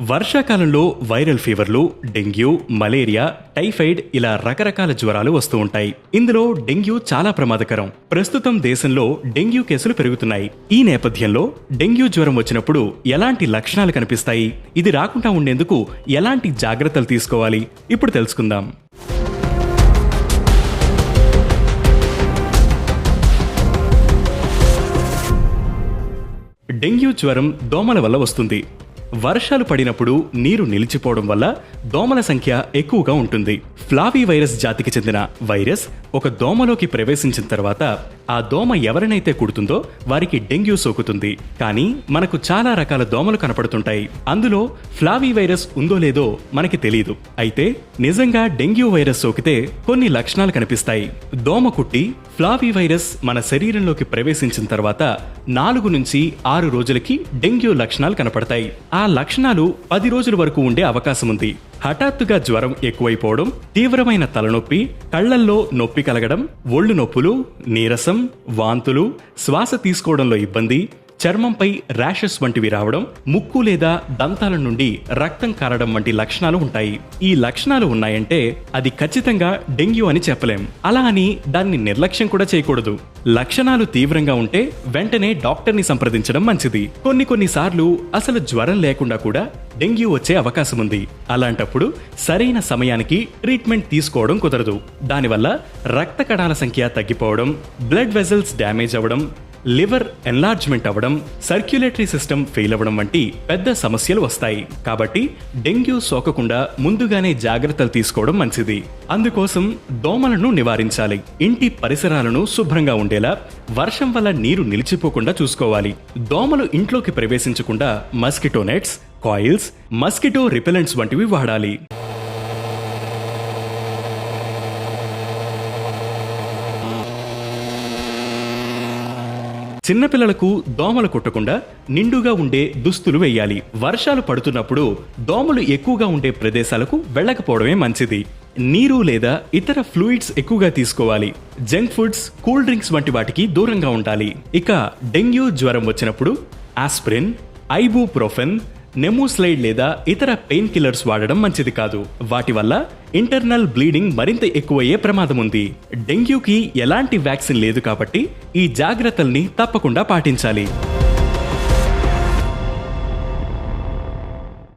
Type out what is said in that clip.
వర్షాకాలంలో వైరల్ ఫీవర్లు dengue malaria typhoid ఇలా రకరకాల జ్వరాలు వస్తూ ఉంటాయి. ఇందులో డెంగ్యూ చాలా ప్రమాదకరం. ప్రస్తుతం దేశంలో డెంగ్యూ కేసులు పెరుగుతున్నాయి. ఈ నేపథ్యంలో డెంగ్యూ జ్వరం వచ్చినప్పుడు ఎలాంటి లక్షణాలు కనిపిస్తాయి? ఇది రాకుండా ఉండేందుకు ఎలాంటి జాగ్రత్తలు తీసుకోవాలి? ఇప్పుడు తెలుసుకుందాం. డెంగ్యూ జ్వరం దోమల వల్ల వస్తుంది. వర్షాలు పడినప్పుడు నీరు నిలిచిపోవడం వల్ల దోమల సంఖ్య ఎక్కువగా ఉంటుంది. ఫ్లావీ వైరస్ జాతికి చెందిన వైరస్ ఒక దోమలోకి ప్రవేశించిన తర్వాత ఆ దోమ ఎవరినైతే కుడుతుందో వారికి డెంగ్యూ సోకుతుంది. కానీ మనకు చాలా రకాల దోమలు కనపడుతుంటాయి. అందులో ఫ్లావీ వైరస్ ఉందో లేదో మనకి తెలియదు అయితే నిజంగా డెంగ్యూ వైరస్ సోకితే కొన్ని లక్షణాలు కనిపిస్తాయి. దోమ కుట్టి ఫ్లావీ వైరస్ మన శరీరంలోకి ప్రవేశించిన తర్వాత నాలుగు నుంచి ఆరు రోజులకి డెంగ్యూ లక్షణాలు కనపడతాయి. ఆ లక్షణాలు పది రోజుల వరకు ఉండే అవకాశం ఉంది. హఠాత్తుగా జ్వరం ఎక్కువైపోవడం తీవ్రమైన తలనొప్పి కళ్ళల్లో నొప్పి కలగడం ఒళ్ళు నొప్పులు నీరసం వాంతులు శ్వాస తీసుకోవడంలో ఇబ్బంది చర్మంపై ర్యాషెస్ వంటివి రావడం ముక్కు లేదా దంతాల నుండి రక్తం కారడం వంటి లక్షణాలు ఉంటాయి. ఈ లక్షణాలు ఉన్నాయంటే అది ఖచ్చితంగా డెంగ్యూ అని చెప్పలేం. అలా అని దాన్ని నిర్లక్ష్యం కూడా చేయకూడదు. లక్షణాలు తీవ్రంగా ఉంటే వెంటనే డాక్టర్ని సంప్రదించడం మంచిది. కొన్ని కొన్నిసార్లు అసలు జ్వరం లేకుండా కూడా డెంగ్యూ వచ్చే అవకాశం ఉంది. అలాంటప్పుడు సరైన సమయానికి ట్రీట్మెంట్ తీసుకోవడం కుదరదు. దానివల్ల రక్త కణాల సంఖ్య తగ్గిపోవడం బ్లడ్ వెజల్స్ డ్యామేజ్ అవ్వడం లివర్ ఎన్లార్జ్మెంట్ అవ్వడం సర్క్యులేటరీ సిస్టమ్ ఫెయిల్ అవ్వడం వంటి పెద్ద సమస్యలు వస్తాయి. కాబట్టి డెంగ్యూ సోకకుండా ముందుగానే జాగ్రత్తలు తీసుకోవడం మంచిది. అందుకోసం దోమలను నివారించాలి. ఇంటి పరిసరాలను శుభ్రంగా ఉండేలా వర్షం వల్ల నీరు నిలిచిపోకుండా చూసుకోవాలి. దోమలు ఇంట్లోకి ప్రవేశించకుండా mosquito nets coils mosquito repellents వంటివి వాడాలి. చిన్నపిల్లలకు దోమలు కుట్టకుండా నిండుగా ఉండే దుస్తులు వేయాలి. వర్షాలు పడుతున్నప్పుడు దోమలు ఎక్కువగా ఉండే ప్రదేశాలకు వెళ్ళకపోవడమే మంచిది. నీరు లేదా ఇతర ఫ్లూయిడ్స్ ఎక్కువగా తీసుకోవాలి. జంక్ ఫుడ్స్ కూల్ డ్రింక్స్ వంటి వాటికి దూరంగా ఉండాలి. ఇక డెంగ్యూ జ్వరం వచ్చినప్పుడు ఆస్ప్రిన్ ఐబూప్రోఫెన్ నెమోస్లైడ్ లేదా ఇతర పెయిన్ కిల్లర్స్ వాడడం మంచిది కాదు. వాటి వల్ల ఇంటర్నల్ బ్లీడింగ్ మరింత ఎక్కువయ్యే ప్రమాదం ఉంది. డెంగ్యూకి ఎలాంటి వ్యాక్సిన్ లేదు కాబట్టి ఈ జాగ్రత్తల్ని తప్పకుండా పాటించాలి.